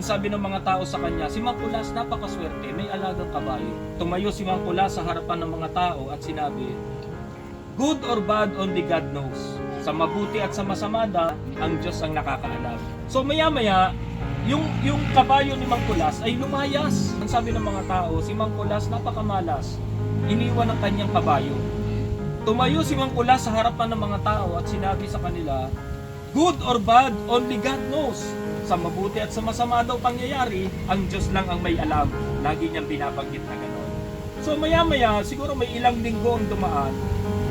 Sabi ng mga tao sa kanya, si Mangkulas napakaswerte, may alagang kabayo. Tumayo si Mangkulas sa harapan ng mga tao at sinabi, Good or bad, only God knows. Sa mabuti at sa masama da, ang Diyos ang nakakaalam. So maya-maya, yung, yung kabayo ni Mangkulas ay lumayas. Ang sabi ng mga tao, si Mangkulas napakamalas. Iniwan ang kanyang kabayo. Tumayo si Mangkulas sa harapan ng mga tao at sinabi sa kanila, Good or bad, only God knows. Sa mabuti at sa masama daw pangyayari, ang Diyos lang ang may alam. Lagi niyang binabanggit na gano'n. So maya-maya, siguro may ilang linggo ang dumaan,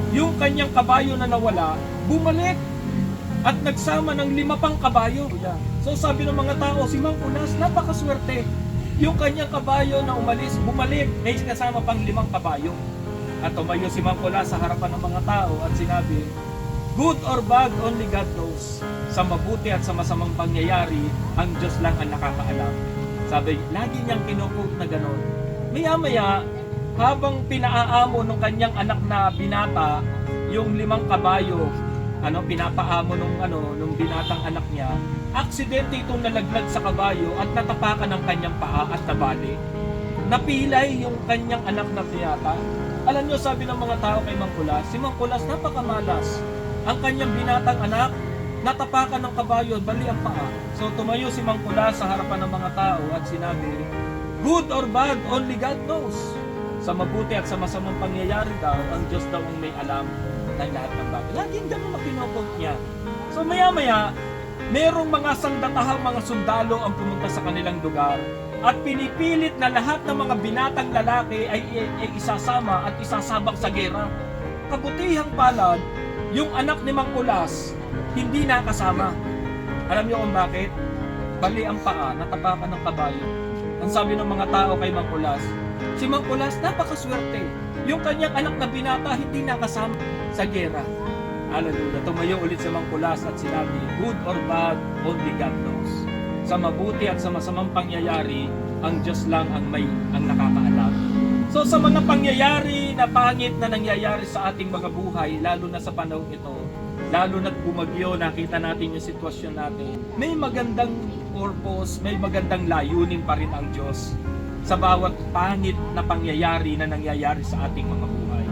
yung kanyang kabayo na nawala, bumalik at nagsama ng lima pang kabayo. So sabi ng mga tao, si Mang Kulas, napakaswerte. Yung kanyang kabayo na umalis, bumalik, may kasama pang limang kabayo. At tumayo si Mang Kulas sa harapan ng mga tao at sinabi, Good or bad, only God knows. Sa mabuti at sa masamang pangyayari, ang Diyos lang ang nakakaalam. Sabi, lagi niyang kinukog na gano'n. Maya-maya, habang pinaaamo ng kanyang anak na binata, yung limang kabayo, ano, pinapaamo nung ano, nung binatang anak niya, aksidente itong nalaglag sa kabayo at natapakan ng kanyang paa at nabali. Napilay yung kanyang anak na binata. Alam niyo, sabi ng mga tao kay Mangkulas, si Mangkulas napakamalas. Ang kanyang binatang anak, natapakan ng kabayo at bali ang paa. So tumayo si Mangkulas sa harapan ng mga tao at sinabi, Good or bad, only God knows. Sa mabuti at sa masamang pangyayari daw, ang Diyos daw ang may alam ng lahat ng bagay. Laging ganun ang kinukot niya. So maya-maya, merong mga sandatahang mga sundalo ang pumunta sa kanilang lugar at pinipilit na lahat ng mga binatang lalaki ay, ay, ay isasama at isasabak sa gera. Kabutihang palad, yung anak ni Mangkulas, hindi nakasama. Alam niyo kung bakit? Bali ang paa, natapakan ng kabayo. Ang sabi ng mga tao kay Mangkulas, si Mangkulas napakaswerte. Yung kanyang anak na binata hindi nakasama sa gera. Hallelujah. Tumayo ulit si Mangkulas at sinabi, Good or bad, only God knows. Sa mabuti at sa masamang pangyayari, ang Diyos lang ang may ang nakakaalam. So sa mga pangyayari na pangit na nangyayari sa ating mga buhay, lalo na sa panahon ito, lalo na bumagyo, nakita natin yung sitwasyon natin, may magandang purpose, may magandang layunin pa rin ang Diyos sa bawat pangit na pangyayari na nangyayari sa ating mga buhay.